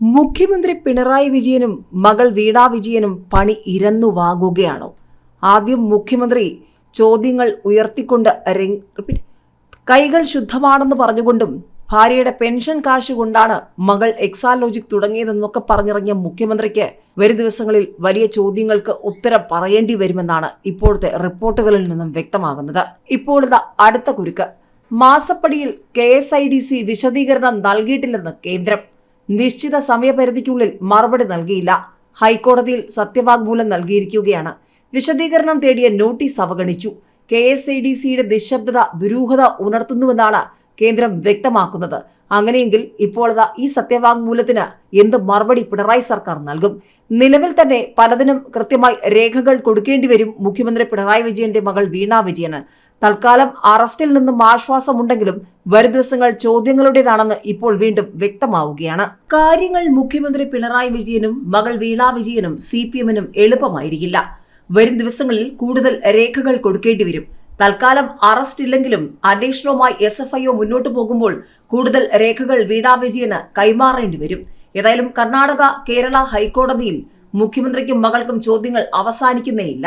മുഖ്യമന്ത്രി പിണറായി വിജയനും മകൾ വീണാ വിജയനും പണി ഇരന്നു വാങ്ങുകയാണോ? ആദ്യം മുഖ്യമന്ത്രി ചോദ്യങ്ങൾ ഉയർത്തിക്കൊണ്ട്. കൈകൾ ശുദ്ധമാണെന്ന് പറഞ്ഞുകൊണ്ടും ഭാര്യയുടെ പെൻഷൻ കാശ് കൊണ്ടാണ് മകൾ എക്സാലോജിക് തുടങ്ങിയതെന്നൊക്കെ പറഞ്ഞിറങ്ങിയ മുഖ്യമന്ത്രിക്ക് വരും ദിവസങ്ങളിൽ വലിയ ചോദ്യങ്ങൾക്ക് ഉത്തരം പറയേണ്ടി വരുമെന്നാണ് ഇപ്പോഴത്തെ റിപ്പോർട്ടുകളിൽ നിന്നും വ്യക്തമാകുന്നത്. ഇപ്പോഴത്തെ അടുത്ത കുരുക്ക്. മാസപ്പടിയിൽ K S I D C വിശദീകരണം നൽകിയിട്ടില്ലെന്ന് കേന്ദ്രം. നിശ്ചിത സമയപരിധിക്കുള്ളിൽ മറുപടി നൽകിയില്ല. ഹൈക്കോടതിയിൽ സത്യവാഗ്മൂലം നൽകിയിരിക്കുകയാണ്. വിശദീകരണം തേടിയ നോട്ടീസ് അവഗണിച്ചു. കെ എസ് ഐ ഡി സിയുടെ നിശബ്ദത ദുരൂഹത ഉണർത്തുന്നുവെന്നാണ് കേന്ദ്രം വ്യക്തമാക്കുന്നത്. അങ്ങനെയെങ്കിൽ ഇപ്പോൾ ഈ സത്യവാങ്മൂലത്തിന് എന്ത് മറുപടി പിണറായി സർക്കാർ നൽകും? നിലവിൽ തന്നെ പലതിനും കൃത്യമായി രേഖകൾ കൊടുക്കേണ്ടി വരും മുഖ്യമന്ത്രി പിണറായി വിജയന്റെ മകൾ വീണ വിജയന്. തൽക്കാലം അറസ്റ്റിൽ നിന്നും ആശ്വാസമുണ്ടെങ്കിലും വരും ദിവസങ്ങൾ ചോദ്യങ്ങളുടേതാണെന്ന് ഇപ്പോൾ വീണ്ടും വ്യക്തമാവുകയാണ്. കാര്യങ്ങൾ മുഖ്യമന്ത്രി പിണറായി വിജയനും മകൾ വീണ വിജയനും സി പി എമ്മിനും എളുപ്പമായിരിക്കില്ല. വരും ദിവസങ്ങളിൽ കൂടുതൽ രേഖകൾ കൊടുക്കേണ്ടി വരും. തൽക്കാലം അറസ്റ്റ് ഇല്ലെങ്കിലും അന്വേഷണവുമായി എസ് എഫ് ഐ ഒ മുന്നോട്ട് പോകുമ്പോൾ കൂടുതൽ രേഖകൾ വീണ വിജയന് കൈമാറേണ്ടി വരും. ഏതായാലും കർണാടക കേരള ഹൈക്കോടതിയിൽ മുഖ്യമന്ത്രിക്കും മകൾക്കും ചോദ്യങ്ങൾ അവസാനിക്കുന്നേയില്ല.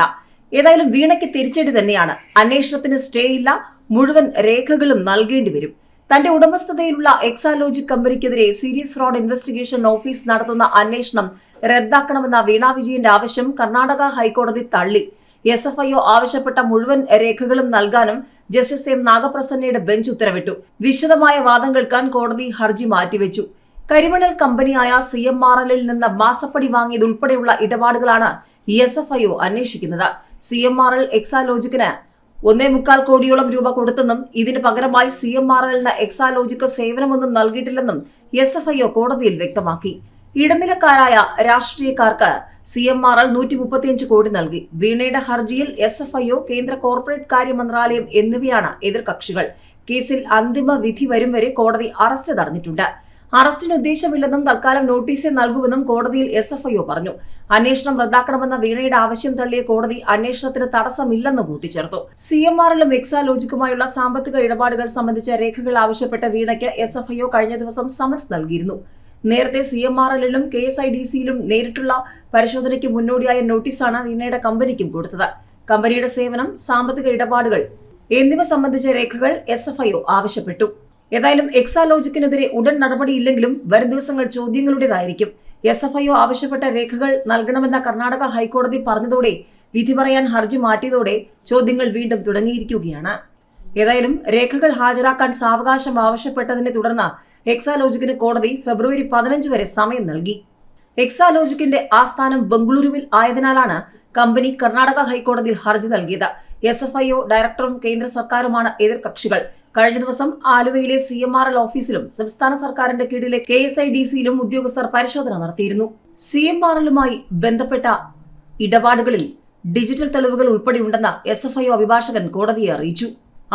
ഏതായാലും വീണയ്ക്ക് തിരിച്ചടി തന്നെയാണ്. അന്വേഷണത്തിന് സ്റ്റേ ഇല്ല. മുഴുവൻ രേഖകളും നൽകേണ്ടി വരും. തന്റെ ഉടമസ്ഥതയിലുള്ള എക്സാലോജിക് കമ്പനിക്കെതിരെ സീരിയസ് ഫ്രോഡ് ഇൻവെസ്റ്റിഗേഷൻ ഓഫീസ് നടത്തുന്ന അന്വേഷണം റദ്ദാക്കണമെന്ന വീണ വിജയന്റെ ആവശ്യം കർണാടക ഹൈക്കോടതി തള്ളി. എസ് എഫ് ഐ ഒ ആവശ്യപ്പെട്ട മുഴുവൻ രേഖകളും നൽകാനും ജസ്റ്റിസ് എം നാഗപ്രസന്നയുടെ ബെഞ്ച് ഉത്തരവിട്ടു. വിശദമായ വാദം കേൾക്കാൻ കോടതി ഹർജി മാറ്റിവെച്ചു. കരിമണൽ കമ്പനിയായ സി എം ആർ എല്ലിൽ നിന്ന് മാസപ്പടി വാങ്ങിയതുൾപ്പെടെയുള്ള ഇടപാടുകളാണ് എസ് എഫ് ഐ ഒ അന്വേഷിക്കുന്നത്. സി എം ആർ എൽ എക്സാലോജിക്കിന് ഒന്നേ മുക്കാൽ കോടിയോളം രൂപ കൊടുത്തെന്നും ഇതിന് പകരമായി സി എം ആർ എല്ലിന് എക്സാലോജിക്ക് സേവനമൊന്നും നൽകിയിട്ടില്ലെന്നും എസ് എഫ് ഐ ഒ കോടതിയിൽ വ്യക്തമാക്കി. ഇടനിലക്കാരായ രാഷ്ട്രീയക്കാർക്ക് സി എം ആർ എൽ നൂറ്റി മുപ്പത്തിയഞ്ച് കോടി നൽകി. വീണയുടെ ഹർജിയിൽ എസ് എഫ് ഐ ഒ കേന്ദ്ര കോർപ്പറേറ്റ് കാര്യ മന്ത്രാലയം എന്നിവയാണ് എതിർകക്ഷികൾ. കേസിൽ അന്തിമ വിധി വരും വരെ കോടതി അറസ്റ്റ് തടഞ്ഞിട്ടുണ്ട്. അറസ്റ്റിന് ഉദ്ദേശമില്ലെന്നും തൽക്കാലം നോട്ടീസ് നൽകുമെന്നും കോടതിയിൽ എസ് എഫ് ഐ ഒ പറഞ്ഞു. അന്വേഷണം റദ്ദാക്കണമെന്ന വീണയുടെ ആവശ്യം തള്ളിയ കോടതി അന്വേഷണത്തിന് തടസ്സമില്ലെന്ന് കൂട്ടിച്ചേർത്തു. സി എം ആറിലും എക്സാലോജിക്കുമായുള്ള സാമ്പത്തിക ഇടപാടുകൾ സംബന്ധിച്ച രേഖകൾ ആവശ്യപ്പെട്ട വീണയ്ക്ക് എസ് എഫ് ഐ ഒ കഴിഞ്ഞ ദിവസം സമൻസ് നൽകിയിരുന്നു. നേരത്തെ സി എം ആർ എല്ലിലും കെ എസ് ഐ ഡി സിയിലും നേരിട്ടുള്ള പരിശോധനയ്ക്ക് മുന്നോടിയായ നോട്ടീസാണ് വീണയുടെ കമ്പനിക്കും കൊടുത്തത്. കമ്പനിയുടെ സേവനം സാമ്പത്തിക ഇടപാടുകൾ എന്നിവ സംബന്ധിച്ച രേഖകൾ എസ് എഫ് ഐ ആവശ്യപ്പെട്ടു. ഏതായാലും എക്സാലോജിക്കിനെതിരെ ഉടൻ നടപടിയില്ലെങ്കിലും വരും ദിവസങ്ങൾ ചോദ്യങ്ങളുടേതായിരിക്കും. എസ് എഫ് ഐഒ ആവശ്യപ്പെട്ട രേഖകൾ നൽകണമെന്ന കർണാടക ഹൈക്കോടതി പറഞ്ഞതോടെ വിധി പറയാൻ ഹർജി മാറ്റിയതോടെ ചോദ്യങ്ങൾ വീണ്ടും തുടങ്ങിയിരിക്കുകയാണ്. ഏതായാലും രേഖകൾ ഹാജരാക്കാൻ സാവകാശം ആവശ്യപ്പെട്ടതിനെ തുടർന്ന് എക്സാലോജിക്കിന് കോടതി ഫെബ്രുവരി പതിനഞ്ച് വരെ സമയം നൽകി. എക്സാലോജിക്കിന്റെ ആസ്ഥാനം ബംഗളൂരുവിൽ ആയതിനാലാണ് കമ്പനി കർണാടക ഹൈക്കോടതിയിൽ ഹർജി നൽകിയത്. എസ് എഫ് ഐ ഒ ഡയറക്ടറും കേന്ദ്ര സർക്കാരുമാണ് എതിർകക്ഷികൾ. കഴിഞ്ഞ ദിവസം ആലുവയിലെ സി എം ആർ എൽ ഓഫീസിലും സംസ്ഥാന സർക്കാരിന്റെ കീഴിലെ കെ എസ് ഐ ഡി സിയിലും ഉദ്യോഗസ്ഥർ പരിശോധന നടത്തിയിരുന്നു. സി എം ആർ എല്ലുമായി ബന്ധപ്പെട്ട ഇടപാടുകളിൽ ഡിജിറ്റൽ തെളിവുകൾ ഉൾപ്പെടെയുണ്ടെന്ന് എസ് എഫ് ഐ അഭിഭാഷകൻ കോടതിയെ അറിയിച്ചു.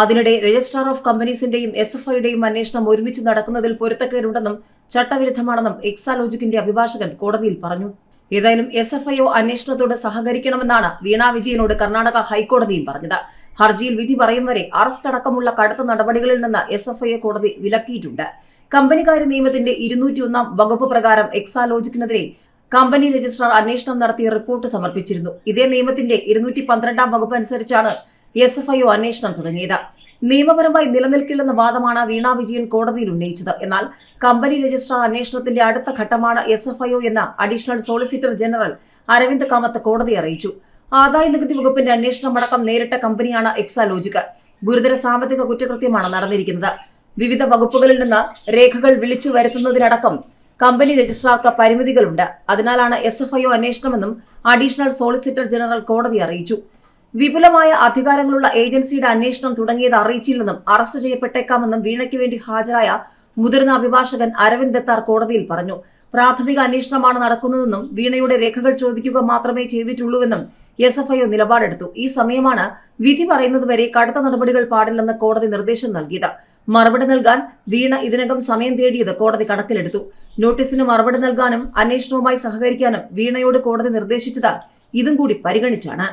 അതിനിടെ രജിസ്ട്രാർ ഓഫ് കമ്പനീസിന്റെയും എസ് എഫ് ഐയുടെയും അന്വേഷണം ഒരുമിച്ച് നടക്കുന്നതിൽ പൊരുത്തക്കേടുണ്ടെന്നും ചട്ടവിരുദ്ധമാണെന്നും എക്സാലോജിക്കിന്റെ അഭിഭാഷകൻ കോടതിയിൽ പറഞ്ഞു. ഏതായാലും എസ് എഫ് ഐ ഒ അന്വേഷണത്തോട് സഹകരിക്കണമെന്നാണ് വീണ വിജയനോട് കർണാടക ഹൈക്കോടതിയും പറഞ്ഞത്. ഹർജിയിൽ വിധി പറയും വരെ അറസ്റ്റ് അടക്കമുള്ള കടുത്ത നടപടികളിൽ നിന്ന് എസ് എഫ് ഐ കോടതി വിലക്കിയിട്ടുണ്ട്. കമ്പനികാര്യ നിയമത്തിന്റെ ഇരുന്നൂറ്റിയൊന്നാം വകുപ്പ് പ്രകാരം എക്സാലോജിക്കിനെതിരെ കമ്പനി രജിസ്ട്രാർ അന്വേഷണം നടത്തിയ റിപ്പോർട്ട് സമർപ്പിച്ചിരുന്നു. ഇതേ നിയമത്തിന്റെ ഇരുന്നൂറ്റി പന്ത്രണ്ടാം വകുപ്പ് അനുസരിച്ചാണ് എസ് എഫ് ഐ ഒ അന്വേഷണം തുടങ്ങിയത്. നിയമപരമായി നിലനിൽക്കില്ലെന്ന വാദമാണ് വീണ വിജയൻ കോടതിയിൽ ഉന്നയിച്ചത്. എന്നാൽ കമ്പനി രജിസ്ട്രാർ അന്വേഷണത്തിന്റെ അടുത്ത ഘട്ടമാണ് എസ് എഫ് ഐ ഒ എന്ന additional solicitor general Aravind Kamath കോടതിയെ അറിയിച്ചു. ആദായ നികുതി വകുപ്പിന്റെ അന്വേഷണം അടക്കം നേരിട്ട കമ്പനിയാണ് എക്സാലോജിക് ഗുരുതര സാമ്പത്തിക കുറ്റകൃത്യമാണ് നടന്നിരിക്കുന്നത്. വിവിധ വകുപ്പുകളിൽ നിന്ന് രേഖകൾ വിളിച്ചു വരുത്തുന്നതിനടക്കം കമ്പനി രജിസ്ട്രാർക്ക് പരിമിതികളുണ്ട്. അതിനാലാണ് എസ് എഫ് ഐ ഒ അന്വേഷണമെന്നും അഡീഷണൽ സോളിസിറ്റർ ജനറൽ കോടതി അറിയിച്ചു. വിപുലമായ അധികാരങ്ങളുള്ള ഏജൻസിയുടെ അന്വേഷണം തുടങ്ങിയത് അറിയിച്ചില്ലെന്നും അറസ്റ്റ് ചെയ്യപ്പെട്ടേക്കാമെന്നും വീണയ്ക്ക് വേണ്ടി ഹാജരായ മുതിർന്ന അഭിഭാഷകൻ അരവിന്ദ് ദത്താർ കോടതിയിൽ പറഞ്ഞു. പ്രാഥമിക അന്വേഷണമാണ് നടക്കുന്നതെന്നും വീണയുടെ രേഖകൾ ചോദിക്കുക മാത്രമേ ചെയ്തിട്ടുള്ളൂവെന്നും എസ് എഫ് ഐ നിലപാടെടുത്തു. ഈ സമയമാണ് വിധി പറയുന്നതുവരെ കടുത്ത നടപടികൾ പാടില്ലെന്ന് കോടതി നിർദ്ദേശം നൽകിയത്. മറുപടി നൽകാൻ വീണ ഇതിനകം സമയം തേടിയത് കോടതി കണക്കിലെടുത്തു. നോട്ടീസിന് മറുപടി നൽകാനും അന്വേഷണവുമായി സഹകരിക്കാനും വീണയോട് കോടതി നിർദ്ദേശിച്ചത് ഇതും കൂടി പരിഗണിച്ചാണ്.